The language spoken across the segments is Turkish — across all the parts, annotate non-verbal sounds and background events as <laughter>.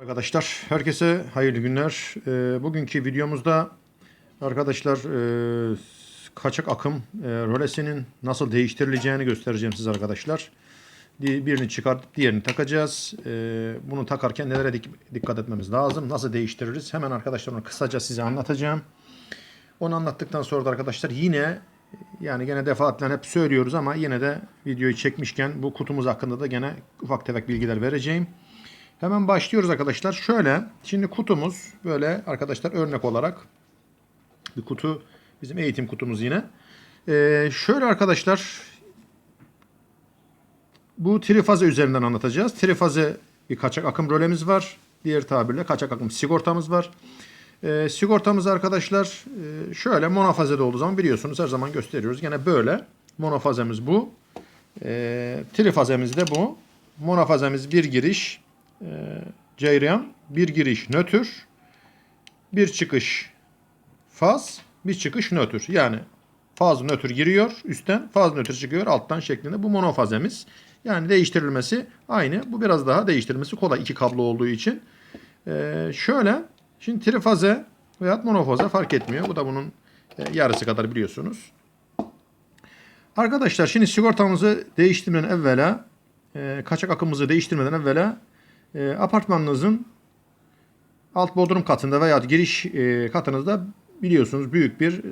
Arkadaşlar herkese hayırlı günler. Ee, bugünkü videomuzda arkadaşlar e, kaçak akım e, rölesinin nasıl değiştirileceğini göstereceğim size arkadaşlar. Birini çıkartıp diğerini takacağız. Ee, bunu takarken nelere dik- dikkat etmemiz lazım? Nasıl değiştiririz? Hemen arkadaşlar onu kısaca size anlatacağım. Onu anlattıktan sonra da arkadaşlar yine yani gene defaatle hep söylüyoruz ama yine de videoyu çekmişken bu kutumuz hakkında da gene ufak tefek bilgiler vereceğim. Hemen başlıyoruz arkadaşlar. Şöyle şimdi kutumuz böyle arkadaşlar örnek olarak bir kutu bizim eğitim kutumuz yine. Ee, şöyle arkadaşlar bu trifaze üzerinden anlatacağız. Trifaze bir kaçak akım rölemiz var. Diğer tabirle kaçak akım sigortamız var. Ee, sigortamız arkadaşlar e, şöyle monofazede olduğu zaman biliyorsunuz her zaman gösteriyoruz. Gene böyle monofazemiz bu. E, trifazemiz de bu. Monofazemiz bir giriş e, ceyran, bir giriş nötr, bir çıkış faz, bir çıkış nötr. Yani faz nötr giriyor üstten, faz nötr çıkıyor alttan şeklinde. Bu monofazemiz. Yani değiştirilmesi aynı. Bu biraz daha değiştirilmesi kolay iki kablo olduğu için. Ee, şöyle şimdi trifaze veya monofaze fark etmiyor. Bu da bunun e, yarısı kadar biliyorsunuz. Arkadaşlar şimdi sigortamızı değiştirmeden evvela e, kaçak akımımızı değiştirmeden evvela e, apartmanınızın alt bodrum katında veya giriş e, katınızda biliyorsunuz büyük bir e,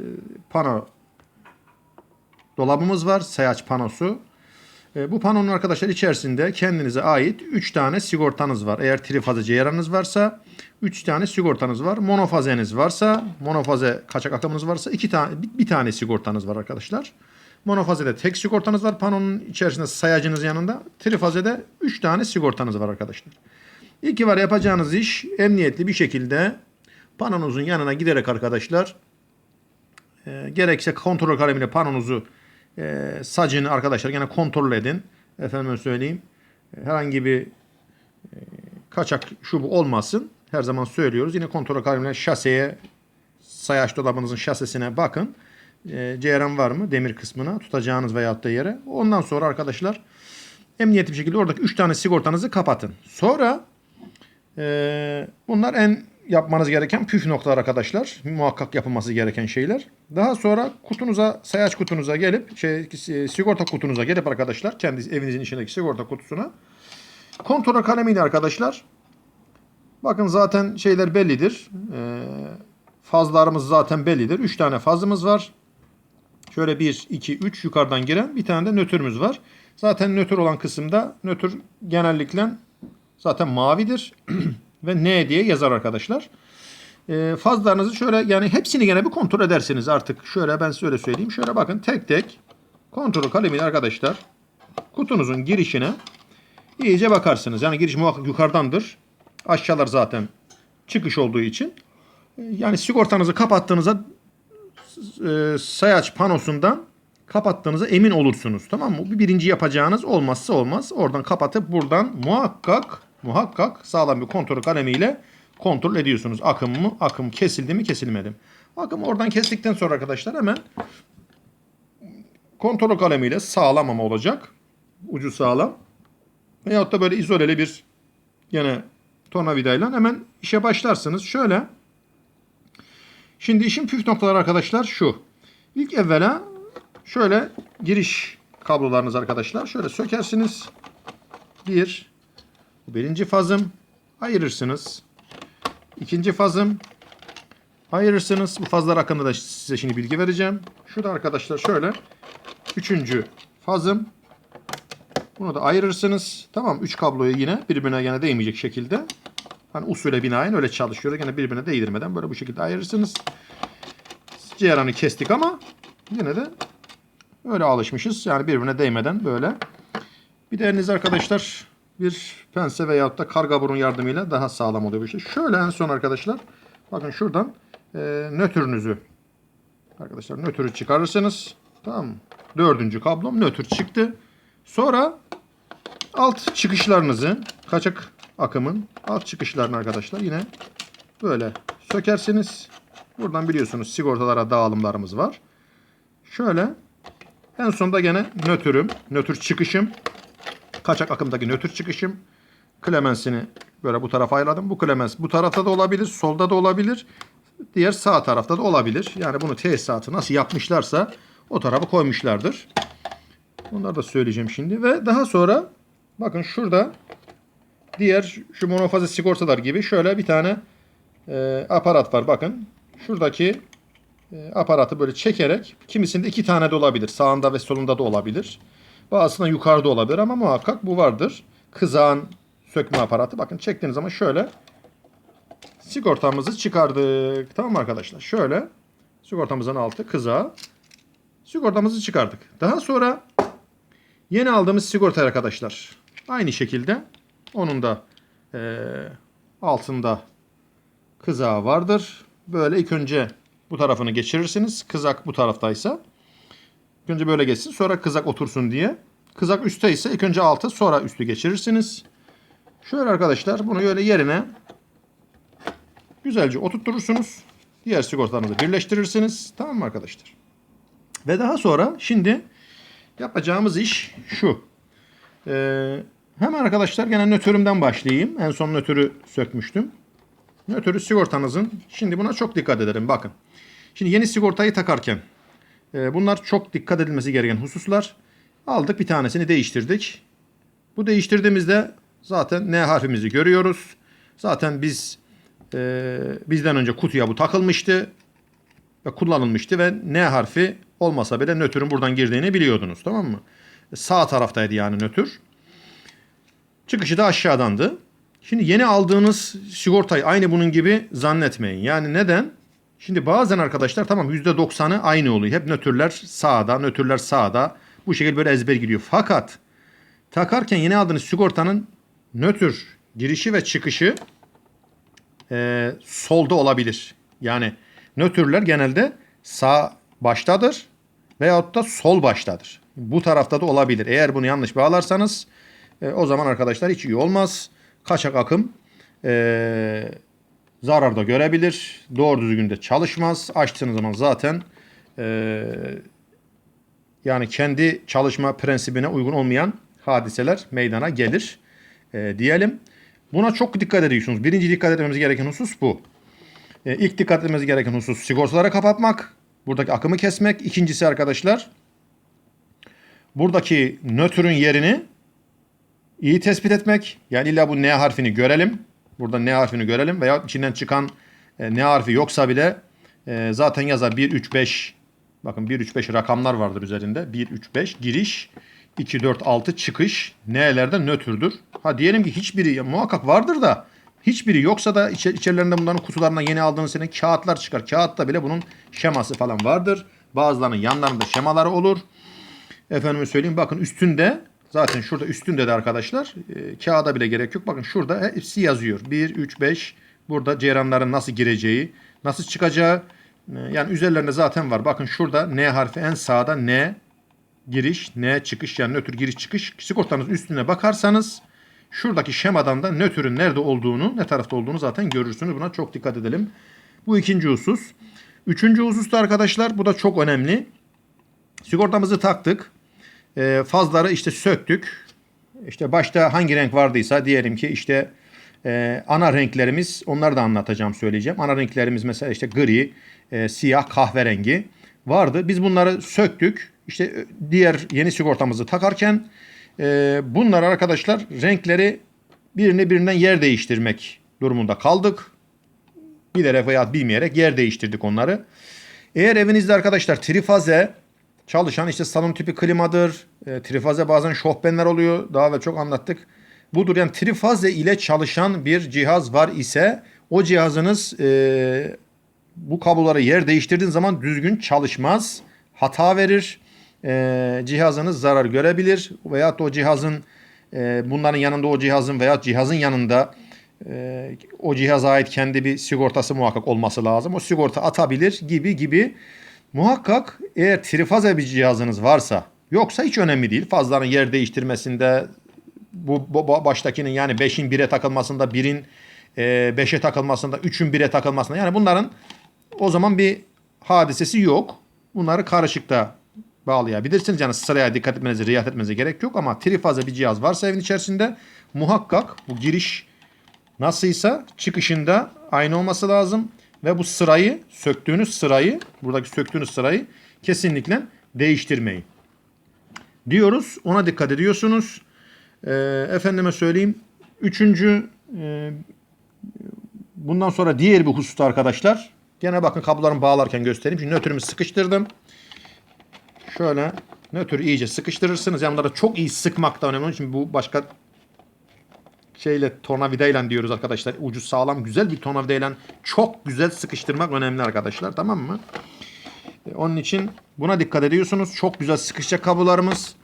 pano dolabımız var. Sayaç panosu. E, bu panonun arkadaşlar içerisinde kendinize ait 3 tane sigortanız var. Eğer trifaze ceyranınız varsa 3 tane sigortanız var. Monofazeniz varsa, monofaze kaçak akımınız varsa 2 tane bir, bir tane sigortanız var arkadaşlar. Monofazede tek sigortanız var panonun içerisinde sayacınız yanında. Trifazede 3 tane sigortanız var arkadaşlar. İlk var yapacağınız iş emniyetli bir şekilde panonuzun yanına giderek arkadaşlar e, gerekse kontrol kalemiyle panonuzu e, sacını arkadaşlar gene kontrol edin. Efendim söyleyeyim. E, herhangi bir e, kaçak şu bu olmasın. Her zaman söylüyoruz. Yine kontrol kalemiyle şaseye sayaç dolabınızın şasesine bakın. E, ceyran var mı demir kısmına tutacağınız veyahut da yere. Ondan sonra arkadaşlar emniyetli bir şekilde oradaki 3 tane sigortanızı kapatın. Sonra e, bunlar en yapmanız gereken püf noktalar arkadaşlar. Muhakkak yapılması gereken şeyler. Daha sonra kutunuza, sayaç kutunuza gelip, şey, e, sigorta kutunuza gelip arkadaşlar, kendi evinizin içindeki sigorta kutusuna kontrol kalemiyle arkadaşlar bakın zaten şeyler bellidir. E, fazlarımız zaten bellidir. 3 tane fazımız var. Şöyle 1, 2, 3 yukarıdan giren bir tane de nötrümüz var. Zaten nötr olan kısımda nötr genellikle zaten mavidir. <clears throat> Ve N diye yazar arkadaşlar. E, fazlarınızı şöyle yani hepsini gene bir kontrol edersiniz artık. Şöyle ben size öyle söyleyeyim. Şöyle bakın tek tek kontrol kalemiyle arkadaşlar kutunuzun girişine iyice bakarsınız. Yani giriş muhakkak yukarıdandır. Aşağılar zaten çıkış olduğu için. E, Yani sigortanızı kapattığınızda e, sayaç panosundan kapattığınıza emin olursunuz. Tamam mı? Bu birinci yapacağınız olmazsa olmaz. Oradan kapatıp buradan muhakkak muhakkak sağlam bir kontrol kalemiyle kontrol ediyorsunuz. Akım mı? Akım kesildi mi? Kesilmedi mi? Akım oradan kestikten sonra arkadaşlar hemen kontrol kalemiyle sağlam ama olacak. Ucu sağlam. Veyahut da böyle izoleli bir yine tornavidayla hemen işe başlarsınız. Şöyle Şimdi işin püf noktaları arkadaşlar şu. İlk evvela şöyle giriş kablolarınız arkadaşlar. Şöyle sökersiniz. Bir. Bu birinci fazım. Ayırırsınız. İkinci fazım. Ayırırsınız. Bu fazlar hakkında da size şimdi bilgi vereceğim. Şu da arkadaşlar şöyle. Üçüncü fazım. Bunu da ayırırsınız. Tamam. Üç kabloyu yine birbirine yine değmeyecek şekilde. Hani usule binaen öyle çalışıyoruz. Gene birbirine değdirmeden böyle bu şekilde ayırırsınız. Ceyranı kestik ama yine de öyle alışmışız. Yani birbirine değmeden böyle. Bir de elinizde arkadaşlar bir pense veyahut da karga burun yardımıyla daha sağlam oluyor bu şey. Şöyle en son arkadaşlar bakın şuradan e, nötrünüzü arkadaşlar nötrü çıkarırsınız. Tamam? Dördüncü kablom nötr çıktı. Sonra alt çıkışlarınızı kaçak akımın alt çıkışlarını arkadaşlar yine böyle sökersiniz. Buradan biliyorsunuz sigortalara dağılımlarımız var. Şöyle en sonda gene nötrüm, nötr çıkışım, kaçak akımdaki nötr çıkışım, klemensini Böyle bu tarafa ayırdım. Bu klemens bu tarafta da olabilir, solda da olabilir. Diğer sağ tarafta da olabilir. Yani bunu tesisatı nasıl yapmışlarsa o tarafa koymuşlardır. Onları da söyleyeceğim şimdi. Ve daha sonra bakın şurada diğer şu monofaze sigortalar gibi şöyle bir tane e, aparat var. Bakın şuradaki e, aparatı böyle çekerek kimisinde iki tane de olabilir. Sağında ve solunda da olabilir. Bazısında yukarıda olabilir ama muhakkak bu vardır. Kızağın sökme aparatı. Bakın çektiğiniz zaman şöyle sigortamızı çıkardık. Tamam arkadaşlar? Şöyle sigortamızın altı kızağı. Sigortamızı çıkardık. Daha sonra yeni aldığımız sigorta arkadaşlar. Aynı şekilde onun da eee, altında kızağı vardır. Böyle ilk önce bu tarafını geçirirsiniz. Kızak bu taraftaysa. İlk önce böyle geçsin. Sonra kızak otursun diye. Kızak üstte ise ilk önce altı sonra üstü geçirirsiniz. Şöyle arkadaşlar bunu böyle yerine güzelce oturturursunuz. Diğer sigortalarınızı birleştirirsiniz. Tamam mı arkadaşlar? Ve daha sonra şimdi yapacağımız iş şu. Ee, hemen arkadaşlar gene nötrümden başlayayım. En son nötrü sökmüştüm. Nötrü sigortanızın. Şimdi buna çok dikkat edelim. Bakın. Şimdi yeni sigortayı takarken e, bunlar çok dikkat edilmesi gereken hususlar. Aldık bir tanesini değiştirdik. Bu değiştirdiğimizde zaten N harfimizi görüyoruz. Zaten biz e, bizden önce kutuya bu takılmıştı ve kullanılmıştı ve N harfi olmasa bile nötrün buradan girdiğini biliyordunuz tamam mı? Sağ taraftaydı yani nötr. Çıkışı da aşağıdandı. Şimdi yeni aldığınız sigortayı aynı bunun gibi zannetmeyin. Yani neden? Şimdi bazen arkadaşlar tamam %90'ı aynı oluyor. Hep nötrler sağda, nötrler sağda. Bu şekilde böyle ezber gidiyor. Fakat takarken yeni aldığınız sigortanın nötr girişi ve çıkışı e, solda olabilir. Yani nötrler genelde sağ baştadır veyahut da sol baştadır. Bu tarafta da olabilir. Eğer bunu yanlış bağlarsanız e, o zaman arkadaşlar hiç iyi olmaz. Kaçak akım e, zarar da görebilir. Doğru düzgün de çalışmaz. Açtığınız zaman zaten e, yani kendi çalışma prensibine uygun olmayan hadiseler meydana gelir e, diyelim. Buna çok dikkat ediyorsunuz. Birinci dikkat etmemiz gereken husus bu. E, ilk dikkat etmemiz gereken husus sigortaları kapatmak. Buradaki akımı kesmek. İkincisi arkadaşlar buradaki nötrün yerini iyi tespit etmek. Yani illa bu N harfini görelim. Burada N harfini görelim veya içinden çıkan e, N harfi yoksa bile e, zaten yazar 1 3 5 bakın 1 3 5 rakamlar vardır üzerinde. 1 3 5 giriş 2 4 6 çıkış N'lerde nötrdür. Ha diyelim ki hiçbiri muhakkak vardır da hiçbiri yoksa da içe, içerilerinde bunların kutularına yeni aldığınız senin kağıtlar çıkar. Kağıtta bile bunun şeması falan vardır. Bazılarının yanlarında şemaları olur. Efendime söyleyeyim bakın üstünde zaten şurada üstünde de arkadaşlar e, kağıda bile gerek yok. Bakın şurada hepsi yazıyor. 1, 3, 5 burada ceyranların nasıl gireceği, nasıl çıkacağı e, yani üzerlerinde zaten var. Bakın şurada N harfi en sağda N giriş, N çıkış yani nötr giriş çıkış. Sigortanızın üstüne bakarsanız şuradaki şemadan da nötrün nerede olduğunu, ne tarafta olduğunu zaten görürsünüz. Buna çok dikkat edelim. Bu ikinci husus. Üçüncü husus da arkadaşlar bu da çok önemli. Sigortamızı taktık. E, fazları işte söktük. İşte başta hangi renk vardıysa diyelim ki işte e, ana renklerimiz onları da anlatacağım söyleyeceğim. Ana renklerimiz mesela işte gri, e, siyah, kahverengi vardı. Biz bunları söktük. İşte e, diğer yeni sigortamızı takarken e, bunlar arkadaşlar renkleri birini birinden yer değiştirmek durumunda kaldık. Bilerek veya bilmeyerek yer değiştirdik onları. Eğer evinizde arkadaşlar trifaze çalışan işte salon tipi klimadır. E, trifaze bazen şofbenler oluyor. Daha ve çok anlattık. Budur yani trifaze ile çalışan bir cihaz var ise o cihazınız e, bu kabloları yer değiştirdiğin zaman düzgün çalışmaz. Hata verir. E, cihazınız zarar görebilir. Veyahut da o cihazın e, bunların yanında o cihazın veya cihazın yanında e, o cihaza ait kendi bir sigortası muhakkak olması lazım. O sigorta atabilir gibi gibi. Muhakkak eğer trifaze bir cihazınız varsa yoksa hiç önemli değil. Fazların yer değiştirmesinde bu, bu baştakinin yani 5'in 1'e takılmasında 1'in 5'e takılmasında 3'ün 1'e takılmasında yani bunların o zaman bir hadisesi yok. Bunları karışıkta bağlayabilirsiniz. Yani sıraya dikkat etmenize, riayet etmenize gerek yok ama trifaze bir cihaz varsa evin içerisinde muhakkak bu giriş nasılsa çıkışında aynı olması lazım. Ve bu sırayı, söktüğünüz sırayı, buradaki söktüğünüz sırayı kesinlikle değiştirmeyin. Diyoruz. Ona dikkat ediyorsunuz. Ee, efendime söyleyeyim. Üçüncü e, bundan sonra diğer bir hususta arkadaşlar. Gene bakın kablolarımı bağlarken göstereyim. Şimdi nötrümü sıkıştırdım. Şöyle nötr iyice sıkıştırırsınız. Yani çok iyi sıkmak da önemli. İçin bu başka şeyle tornavidayla diyoruz arkadaşlar. Ucu sağlam güzel bir tornavidayla çok güzel sıkıştırmak önemli arkadaşlar. Tamam mı? E, Onun için buna dikkat ediyorsunuz. Çok güzel sıkışacak kablolarımız.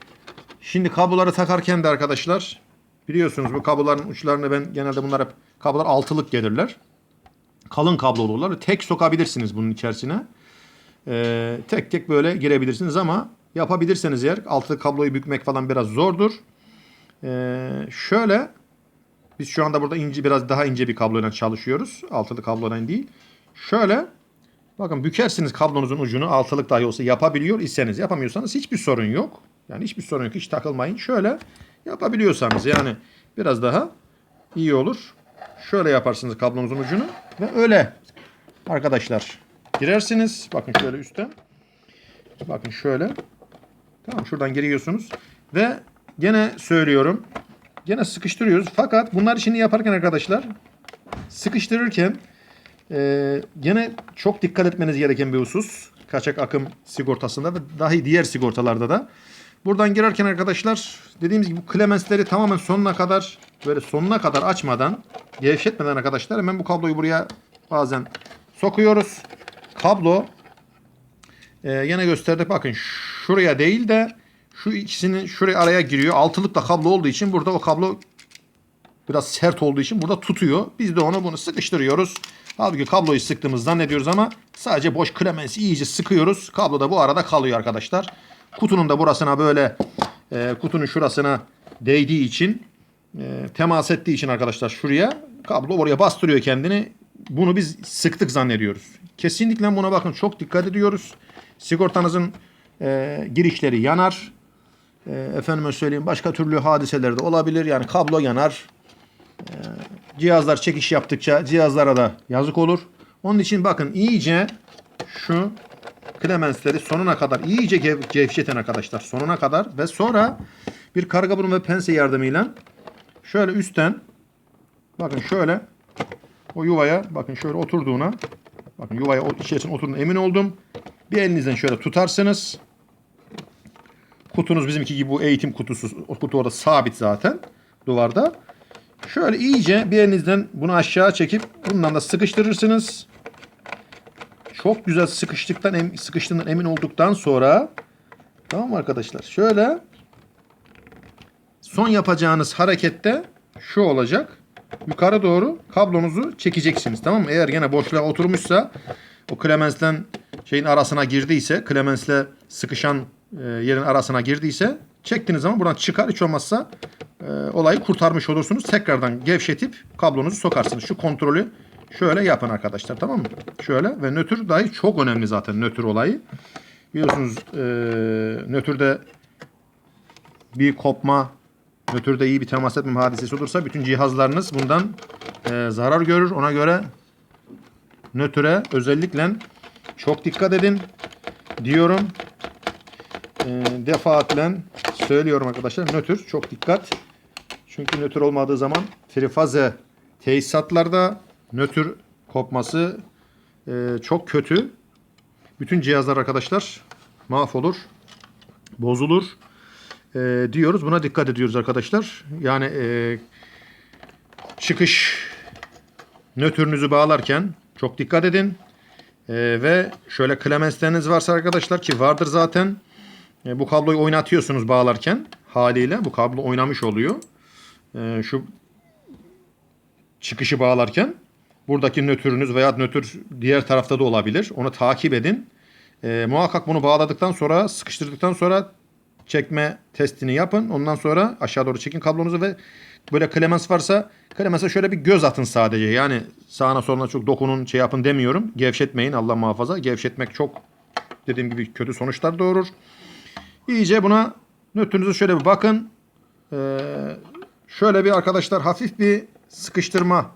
Şimdi kabloları takarken de arkadaşlar biliyorsunuz bu kabloların uçlarını ben genelde bunlar hep kablolar altılık gelirler. Kalın kablo olurlar. Tek sokabilirsiniz bunun içerisine. Ee, tek tek böyle girebilirsiniz ama yapabilirseniz eğer altılı kabloyu bükmek falan biraz zordur. Ee, şöyle biz şu anda burada ince biraz daha ince bir kabloyla çalışıyoruz. Altılı kablodan değil. Şöyle bakın bükersiniz kablonuzun ucunu altılık dahi olsa yapabiliyor iseniz yapamıyorsanız hiçbir sorun yok. Yani hiçbir sorun yok hiç takılmayın. Şöyle yapabiliyorsanız yani biraz daha iyi olur. Şöyle yaparsınız kablonuzun ucunu ve öyle arkadaşlar girersiniz. Bakın şöyle üstten. Bakın şöyle. Tamam şuradan giriyorsunuz ve gene söylüyorum. Gene sıkıştırıyoruz. Fakat bunlar işini yaparken arkadaşlar sıkıştırırken e, gene çok dikkat etmeniz gereken bir husus. Kaçak akım sigortasında ve dahi diğer sigortalarda da. Buradan girerken arkadaşlar dediğimiz gibi klemensleri tamamen sonuna kadar böyle sonuna kadar açmadan gevşetmeden arkadaşlar hemen bu kabloyu buraya bazen sokuyoruz. Kablo e, yine gösterdik bakın şuraya değil de şu ikisinin şuraya araya giriyor. Altılıkla kablo olduğu için burada o kablo biraz sert olduğu için burada tutuyor. Biz de onu bunu sıkıştırıyoruz. Halbuki kabloyu sıktığımız zannediyoruz ama sadece boş klemensi iyice sıkıyoruz. Kablo da bu arada kalıyor arkadaşlar. Kutunun da burasına böyle e, kutunun şurasına değdiği için e, temas ettiği için arkadaşlar şuraya kablo oraya bastırıyor kendini. Bunu biz sıktık zannediyoruz. Kesinlikle buna bakın çok dikkat ediyoruz. Sigortanızın e, girişleri yanar. E, efendime söyleyeyim başka türlü hadiseler de olabilir. Yani kablo yanar. E, cihazlar çekiş yaptıkça cihazlara da yazık olur. Onun için bakın iyice şu klemensleri sonuna kadar iyice gev gevşetin arkadaşlar. Sonuna kadar ve sonra bir karga burun ve pense yardımıyla şöyle üstten bakın şöyle o yuvaya bakın şöyle oturduğuna bakın yuvaya içerisine oturduğuna emin oldum. Bir elinizden şöyle tutarsınız. Kutunuz bizimki gibi bu eğitim kutusu. O kutu orada sabit zaten duvarda. Şöyle iyice bir elinizden bunu aşağı çekip bundan da sıkıştırırsınız. Çok güzel sıkıştıktan em- sıkıştığından emin olduktan sonra tamam arkadaşlar? Şöyle son yapacağınız harekette şu olacak. Yukarı doğru kablonuzu çekeceksiniz. Tamam mı? Eğer gene boşluğa oturmuşsa o klemensle şeyin arasına girdiyse, klemensle sıkışan e, yerin arasına girdiyse çektiğiniz zaman buradan çıkar hiç olmazsa e, olayı kurtarmış olursunuz. Tekrardan gevşetip kablonuzu sokarsınız. Şu kontrolü şöyle yapın arkadaşlar tamam mı? Şöyle ve nötr dahi çok önemli zaten nötr olayı. Biliyorsunuz e, nötrde bir kopma, nötrde iyi bir temas etmeme hadisesi olursa bütün cihazlarınız bundan e, zarar görür. Ona göre nötre özellikle çok dikkat edin diyorum. E, defaatle söylüyorum arkadaşlar. Nötr çok dikkat. Çünkü nötr olmadığı zaman trifaze tesisatlarda nötr kopması e, çok kötü. Bütün cihazlar arkadaşlar mahvolur, bozulur e, diyoruz. Buna dikkat ediyoruz arkadaşlar. Yani e, çıkış nötrünüzü bağlarken çok dikkat edin. E, ve şöyle klemensleriniz varsa arkadaşlar ki vardır zaten. E, bu kabloyu oynatıyorsunuz bağlarken haliyle. Bu kablo oynamış oluyor. E, şu çıkışı bağlarken buradaki nötrünüz veya nötr diğer tarafta da olabilir. Onu takip edin. E, muhakkak bunu bağladıktan sonra sıkıştırdıktan sonra çekme testini yapın. Ondan sonra aşağı doğru çekin kablonuzu ve böyle klemens varsa klemense şöyle bir göz atın sadece. Yani sağına soluna çok dokunun şey yapın demiyorum. Gevşetmeyin Allah muhafaza. Gevşetmek çok dediğim gibi kötü sonuçlar doğurur. İyice buna nötrünüzü şöyle bir bakın. Ee, şöyle bir arkadaşlar hafif bir sıkıştırma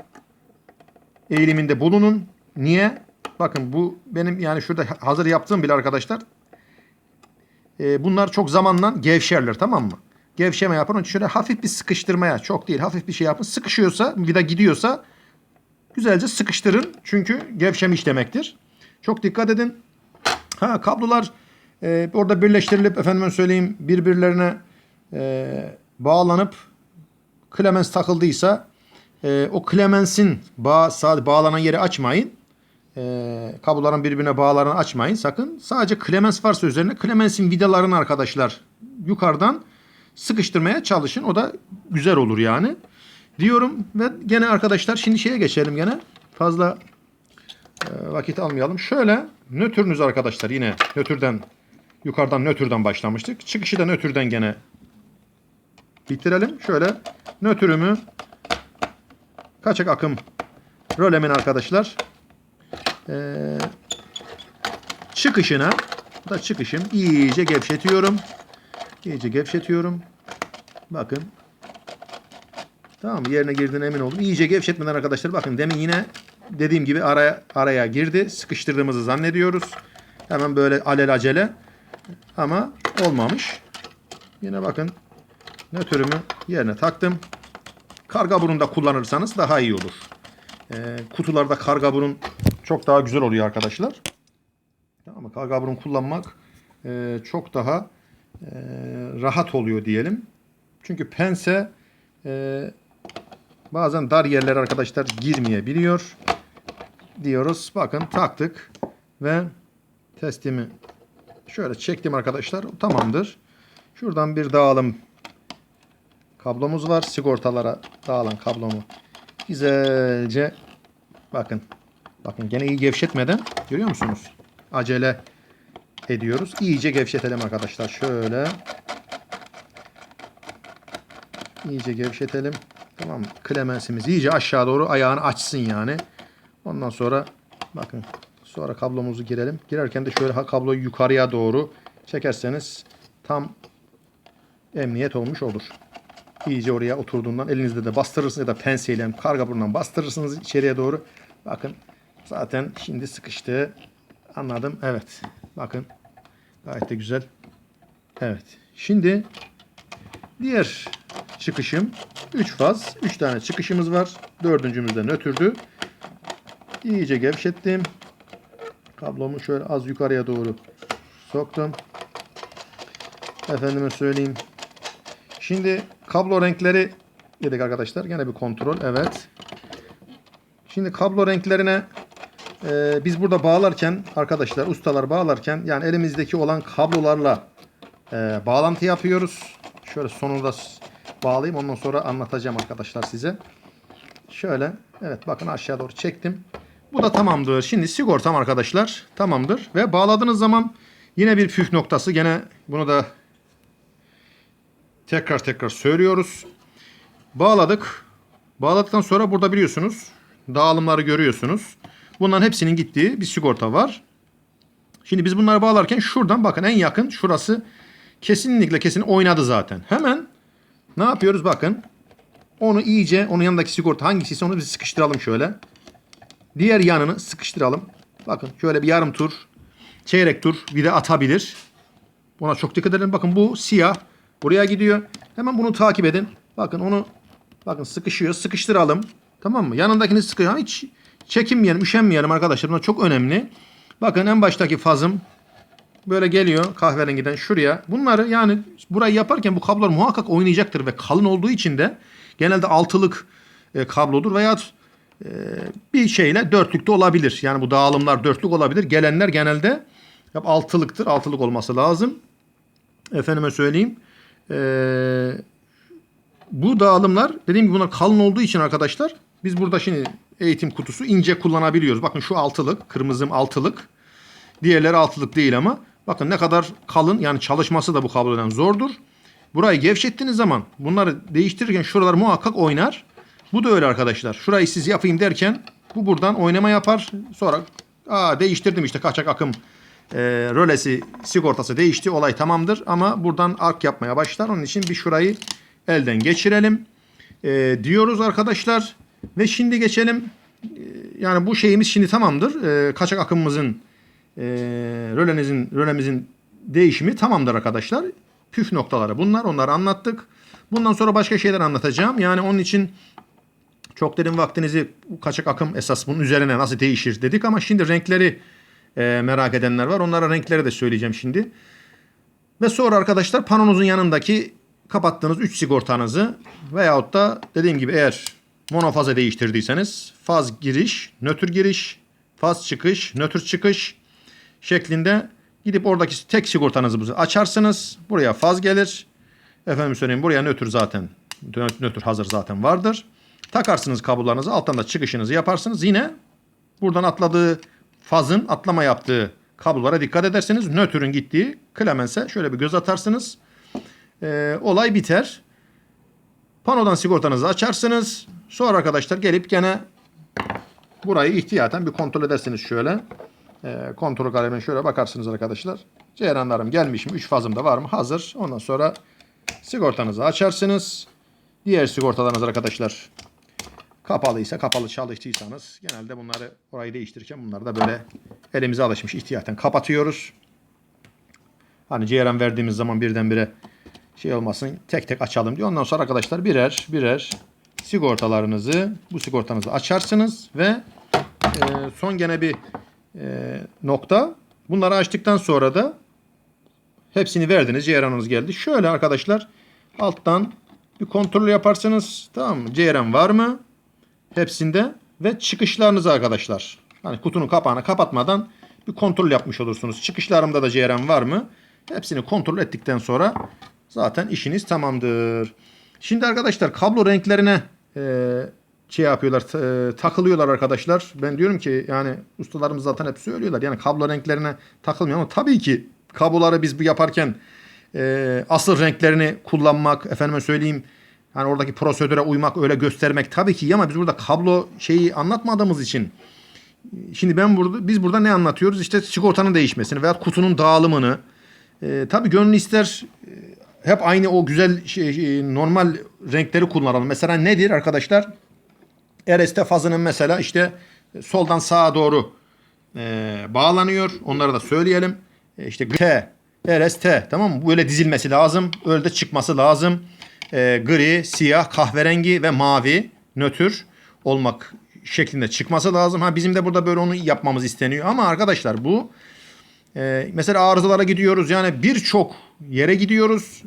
eğiliminde bulunun. Niye? Bakın bu benim yani şurada hazır yaptığım bile arkadaşlar. Ee, bunlar çok zamanla gevşerler tamam mı? Gevşeme yapın. Onun için şöyle hafif bir sıkıştırmaya çok değil hafif bir şey yapın. Sıkışıyorsa vida gidiyorsa güzelce sıkıştırın. Çünkü gevşemiş demektir. Çok dikkat edin. Ha kablolar e, orada birleştirilip efendime söyleyeyim birbirlerine e, bağlanıp klemens takıldıysa e, o klemensin bağ, sağ, bağlanan yeri açmayın. E, kabloların birbirine bağlarını açmayın sakın. Sadece klemens varsa üzerine klemensin vidalarını arkadaşlar yukarıdan sıkıştırmaya çalışın. O da güzel olur yani. Diyorum ve gene arkadaşlar şimdi şeye geçelim gene. Fazla e, vakit almayalım. Şöyle nötrünüz arkadaşlar yine nötrden yukarıdan nötrden başlamıştık. Çıkışı da nötrden gene bitirelim. Şöyle nötrümü kaçak akım rolemin arkadaşlar ee, çıkışına bu da çıkışım iyice gevşetiyorum. İyice gevşetiyorum. Bakın. Tamam? Yerine girdiğine emin oldum. İyice gevşetmeden arkadaşlar bakın demin yine dediğim gibi araya araya girdi. Sıkıştırdığımızı zannediyoruz. Hemen böyle alelacele ama olmamış. Yine bakın nötrümü yerine taktım. Karga burunda kullanırsanız daha iyi olur. Ee, kutularda karga burun çok daha güzel oluyor arkadaşlar. Tamam mı? Karga burun kullanmak e, çok daha e, rahat oluyor diyelim. Çünkü pense e, bazen dar yerler arkadaşlar girmeyebiliyor. Diyoruz. Bakın taktık ve testimi şöyle çektim arkadaşlar. Tamamdır. Şuradan bir dağılım kablomuz var. Sigortalara dağılan kablomu güzelce bakın. Bakın gene iyi gevşetmeden görüyor musunuz? Acele ediyoruz. İyice gevşetelim arkadaşlar. Şöyle. İyice gevşetelim. Tamam? Klemensimiz iyice aşağı doğru ayağını açsın yani. Ondan sonra bakın sonra kablomuzu girelim. Girerken de şöyle ha- kabloyu yukarıya doğru çekerseniz tam emniyet olmuş olur. İyice oraya oturduğundan elinizde de bastırırsınız ya da penseyle karga burnundan bastırırsınız içeriye doğru. Bakın zaten şimdi sıkıştı. Anladım. Evet. Bakın. Gayet de güzel. Evet. Şimdi diğer çıkışım 3 faz. 3 tane çıkışımız var. Dördüncümüz de nötrdü. İyice gevşettim. Kablomu şöyle az yukarıya doğru soktum. Efendime söyleyeyim. Şimdi kablo renkleri dedik arkadaşlar. Gene bir kontrol. Evet. Şimdi kablo renklerine ee, biz burada bağlarken arkadaşlar ustalar bağlarken yani elimizdeki olan kablolarla e, bağlantı yapıyoruz. Şöyle sonunda bağlayayım ondan sonra anlatacağım arkadaşlar size. Şöyle evet bakın aşağı doğru çektim. Bu da tamamdır. Şimdi sigortam arkadaşlar tamamdır. Ve bağladığınız zaman yine bir püf noktası. Gene bunu da tekrar tekrar söylüyoruz. Bağladık. Bağladıktan sonra burada biliyorsunuz dağılımları görüyorsunuz. Bunların hepsinin gittiği bir sigorta var. Şimdi biz bunları bağlarken şuradan bakın en yakın şurası kesinlikle kesin oynadı zaten. Hemen ne yapıyoruz bakın. Onu iyice onun yanındaki sigorta hangisiyse onu biz sıkıştıralım şöyle. Diğer yanını sıkıştıralım. Bakın şöyle bir yarım tur, çeyrek tur vida atabilir. Buna çok dikkat edin. Bakın bu siyah. Buraya gidiyor. Hemen bunu takip edin. Bakın onu bakın sıkışıyor. Sıkıştıralım. Tamam mı? Yanındakini sıkıyor. Hiç çekinmeyelim, üşenmeyelim arkadaşlar. Bunlar çok önemli. Bakın en baştaki fazım böyle geliyor kahverengiden şuraya. Bunları yani burayı yaparken bu kablolar muhakkak oynayacaktır ve kalın olduğu için de genelde altılık e, kablodur veya bir şeyle dörtlükte olabilir. Yani bu dağılımlar dörtlük olabilir. Gelenler genelde hep altılıktır. Altılık olması lazım. Efendime söyleyeyim. Eee bu dağılımlar dediğim gibi bunlar kalın olduğu için arkadaşlar biz burada şimdi eğitim kutusu ince kullanabiliyoruz. Bakın şu altılık, kırmızım altılık. Diğerleri altılık değil ama bakın ne kadar kalın yani çalışması da bu kablodan zordur. Burayı gevşettiğiniz zaman bunları değiştirirken şuralar muhakkak oynar. Bu da öyle arkadaşlar. Şurayı siz yapayım derken bu buradan oynama yapar. Sonra aa değiştirdim işte kaçak akım e, rölesi sigortası değişti. Olay tamamdır ama buradan ark yapmaya başlar. Onun için bir şurayı elden geçirelim. E, diyoruz arkadaşlar. Ve şimdi geçelim. e, Yani bu şeyimiz şimdi tamamdır. E, kaçak akımımızın e, rölenizin rölemizin değişimi tamamdır arkadaşlar. Püf noktaları bunlar. Onları anlattık. Bundan sonra başka şeyler anlatacağım. Yani onun için çok derin vaktinizi kaçak akım esas bunun üzerine nasıl değişir dedik ama şimdi renkleri e, merak edenler var. Onlara renkleri de söyleyeceğim şimdi. Ve sonra arkadaşlar panonuzun yanındaki kapattığınız 3 sigortanızı veyahut da dediğim gibi eğer monofaza değiştirdiyseniz faz giriş, nötr giriş, faz çıkış, nötr çıkış şeklinde gidip oradaki tek sigortanızı açarsınız. Buraya faz gelir. Efendim söyleyeyim buraya nötr zaten nö- nötr hazır zaten vardır. Takarsınız kablolarınızı alttan da çıkışınızı yaparsınız. Yine buradan atladığı fazın atlama yaptığı kablolara dikkat ederseniz nötrün gittiği Clemens'e şöyle bir göz atarsınız. Ee, olay biter. Panodan sigortanızı açarsınız. Sonra arkadaşlar gelip gene burayı ihtiyaten bir kontrol edersiniz şöyle. Ee, kontrol kalemine şöyle bakarsınız arkadaşlar. Ceyranlarım gelmiş mi? 3 fazım da var mı? Hazır. Ondan sonra sigortanızı açarsınız. Diğer sigortalarınız arkadaşlar kapalıysa kapalı çalıştıysanız genelde bunları orayı değiştirirken bunları da böyle elimize alışmış ihtiyaten kapatıyoruz. Hani ceyran verdiğimiz zaman birdenbire şey olmasın tek tek açalım diyor. Ondan sonra arkadaşlar birer birer sigortalarınızı bu sigortanızı açarsınız ve e, son gene bir e, nokta. Bunları açtıktan sonra da hepsini verdiniz. Ceyranınız geldi. Şöyle arkadaşlar alttan bir kontrol yaparsınız. Tamam mı? Ceyran var mı? Hepsinde ve çıkışlarınızı arkadaşlar. Hani kutunun kapağını kapatmadan bir kontrol yapmış olursunuz. Çıkışlarımda da ceyran var mı? Hepsini kontrol ettikten sonra zaten işiniz tamamdır. Şimdi arkadaşlar kablo renklerine e, şey yapıyorlar, e, takılıyorlar arkadaşlar. Ben diyorum ki yani ustalarımız zaten hep söylüyorlar. Yani kablo renklerine takılmıyor ama tabii ki kabloları biz bu yaparken e, asıl renklerini kullanmak, efendime söyleyeyim hani oradaki prosedüre uymak, öyle göstermek tabii ki iyi ama biz burada kablo şeyi anlatmadığımız için Şimdi ben burada biz burada ne anlatıyoruz? İşte sigortanın değişmesini veya kutunun dağılımını. E, tabii gönül ister e, hep aynı o güzel şey, e, normal renkleri kullanalım. Mesela nedir arkadaşlar? RST fazının mesela işte soldan sağa doğru e, bağlanıyor. Onları da söyleyelim. E, işte T, RST tamam mı? Böyle dizilmesi lazım. Öyle de çıkması lazım. E, gri, siyah, kahverengi ve mavi nötr olmak şeklinde çıkması lazım. Ha bizim de burada böyle onu yapmamız isteniyor. Ama arkadaşlar bu e, mesela arızalara gidiyoruz. Yani birçok yere gidiyoruz.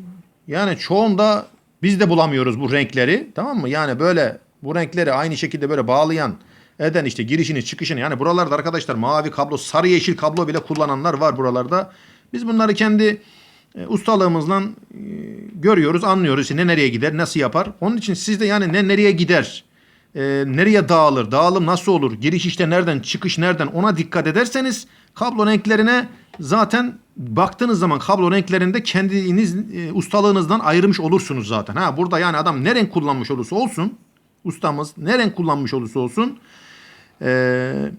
Yani çoğunda biz de bulamıyoruz bu renkleri. Tamam mı? Yani böyle bu renkleri aynı şekilde böyle bağlayan eden işte girişini çıkışını yani buralarda arkadaşlar mavi kablo sarı yeşil kablo bile kullananlar var buralarda. Biz bunları kendi e, ustalığımızla e, görüyoruz, anlıyoruz. İşte ne nereye gider, nasıl yapar. Onun için siz de yani ne nereye gider, e, nereye dağılır, dağılım nasıl olur, giriş işte nereden, çıkış nereden ona dikkat ederseniz kablo renklerine zaten baktığınız zaman kablo renklerinde kendiniz e, ustalığınızdan ayırmış olursunuz zaten. Ha burada yani adam ne renk kullanmış olursa olsun, ustamız ne renk kullanmış olursa olsun e,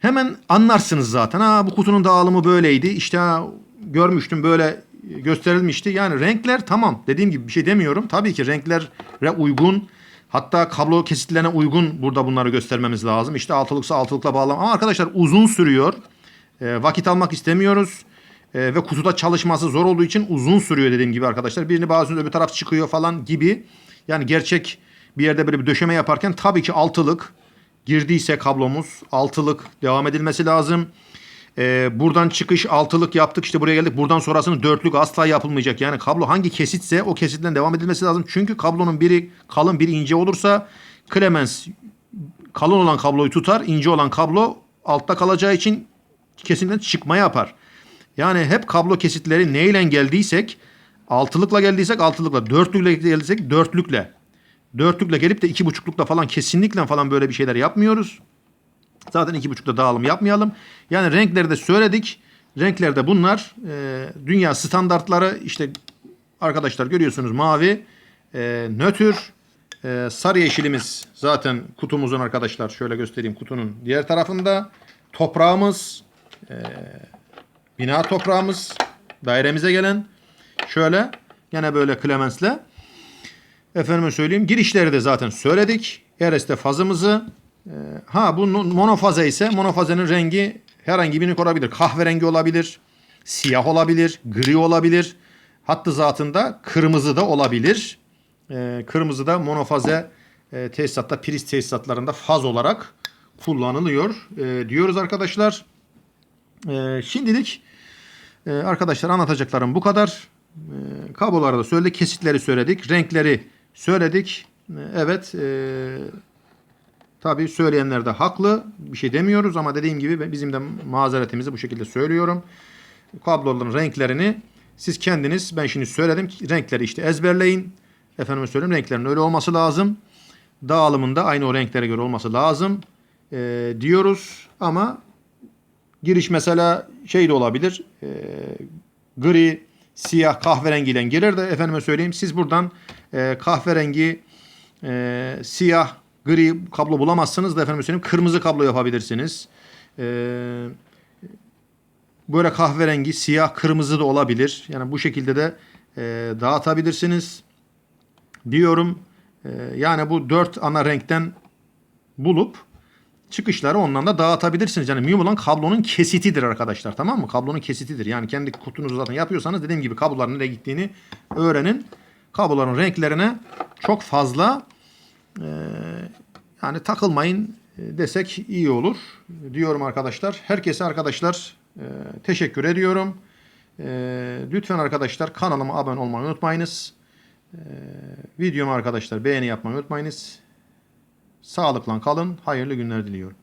hemen anlarsınız zaten. Ha bu kutunun dağılımı böyleydi. İşte ha, görmüştüm böyle gösterilmişti. Yani renkler tamam dediğim gibi bir şey demiyorum. Tabii ki renklere uygun hatta kablo kesitlerine uygun burada bunları göstermemiz lazım. İşte altılıksa altılıkla bağlam. Ama arkadaşlar uzun sürüyor. E, vakit almak istemiyoruz. E, ve kutuda çalışması zor olduğu için uzun sürüyor dediğim gibi arkadaşlar. Birini bazen öbür taraf çıkıyor falan gibi. Yani gerçek bir yerde böyle bir döşeme yaparken tabii ki altılık girdiyse kablomuz altılık devam edilmesi lazım. Ee, buradan çıkış altılık yaptık işte buraya geldik. Buradan sonrasını dörtlük asla yapılmayacak. Yani kablo hangi kesitse o kesitten devam edilmesi lazım. Çünkü kablonun biri kalın biri ince olursa Clemens kalın olan kabloyu tutar. ince olan kablo altta kalacağı için kesinlikle çıkma yapar. Yani hep kablo kesitleri neyle geldiysek altılıkla geldiysek altılıkla dörtlükle geldiysek dörtlükle dörtlükle gelip de iki buçuklukla falan kesinlikle falan böyle bir şeyler yapmıyoruz. Zaten iki buçukta dağılım yapmayalım. Yani renkleri de söyledik. Renkler de bunlar. Ee, dünya standartları işte arkadaşlar görüyorsunuz mavi, e, nötr, e, sarı yeşilimiz zaten kutumuzun arkadaşlar şöyle göstereyim kutunun diğer tarafında. Toprağımız, e, bina toprağımız dairemize gelen şöyle gene böyle Clemens'le Efendime söyleyeyim girişleri de zaten söyledik. RST fazımızı e, ha bu no- monofaze ise monofazenin rengi herhangi bir renk olabilir. Kahverengi olabilir, siyah olabilir, gri olabilir. Hattı zatında kırmızı da olabilir. E, kırmızı da monofaze e, tesisatta, priz tesisatlarında faz olarak kullanılıyor e, diyoruz arkadaşlar. E, şimdilik e, arkadaşlar anlatacaklarım bu kadar. E, kabloları söyledik, kesitleri söyledik, renkleri söyledik. E, evet, e, tabii söyleyenler de haklı. Bir şey demiyoruz ama dediğim gibi bizim de mazeretimizi bu şekilde söylüyorum. Kabloların renklerini siz kendiniz, ben şimdi söyledim ki renkleri işte ezberleyin. Efendime söyleyeyim renklerin öyle olması lazım. Dağılımında aynı o renklere göre olması lazım e, diyoruz ama giriş mesela şey de olabilir. e, gri, siyah, kahverengiyle girer de efendime söyleyeyim siz buradan e, kahverengi, e, siyah, gri kablo bulamazsınız da efendime söyleyeyim kırmızı kablo yapabilirsiniz. E, böyle kahverengi, siyah, kırmızı da olabilir. Yani bu şekilde de e, dağıtabilirsiniz diyorum. E, yani bu dört ana renkten bulup çıkışları ondan da dağıtabilirsiniz. Yani mühim olan kablonun kesitidir arkadaşlar tamam mı? Kablonun kesitidir. Yani kendi kutunuzu zaten yapıyorsanız dediğim gibi kabloların nereye gittiğini öğrenin. Kabloların renklerine çok fazla yani takılmayın e, desek iyi olur diyorum arkadaşlar. Herkese arkadaşlar e, teşekkür ediyorum. E, lütfen arkadaşlar kanalıma abone olmayı unutmayınız. Videomu arkadaşlar beğeni yapmayı unutmayınız. Sağlıkla kalın. Hayırlı günler diliyorum.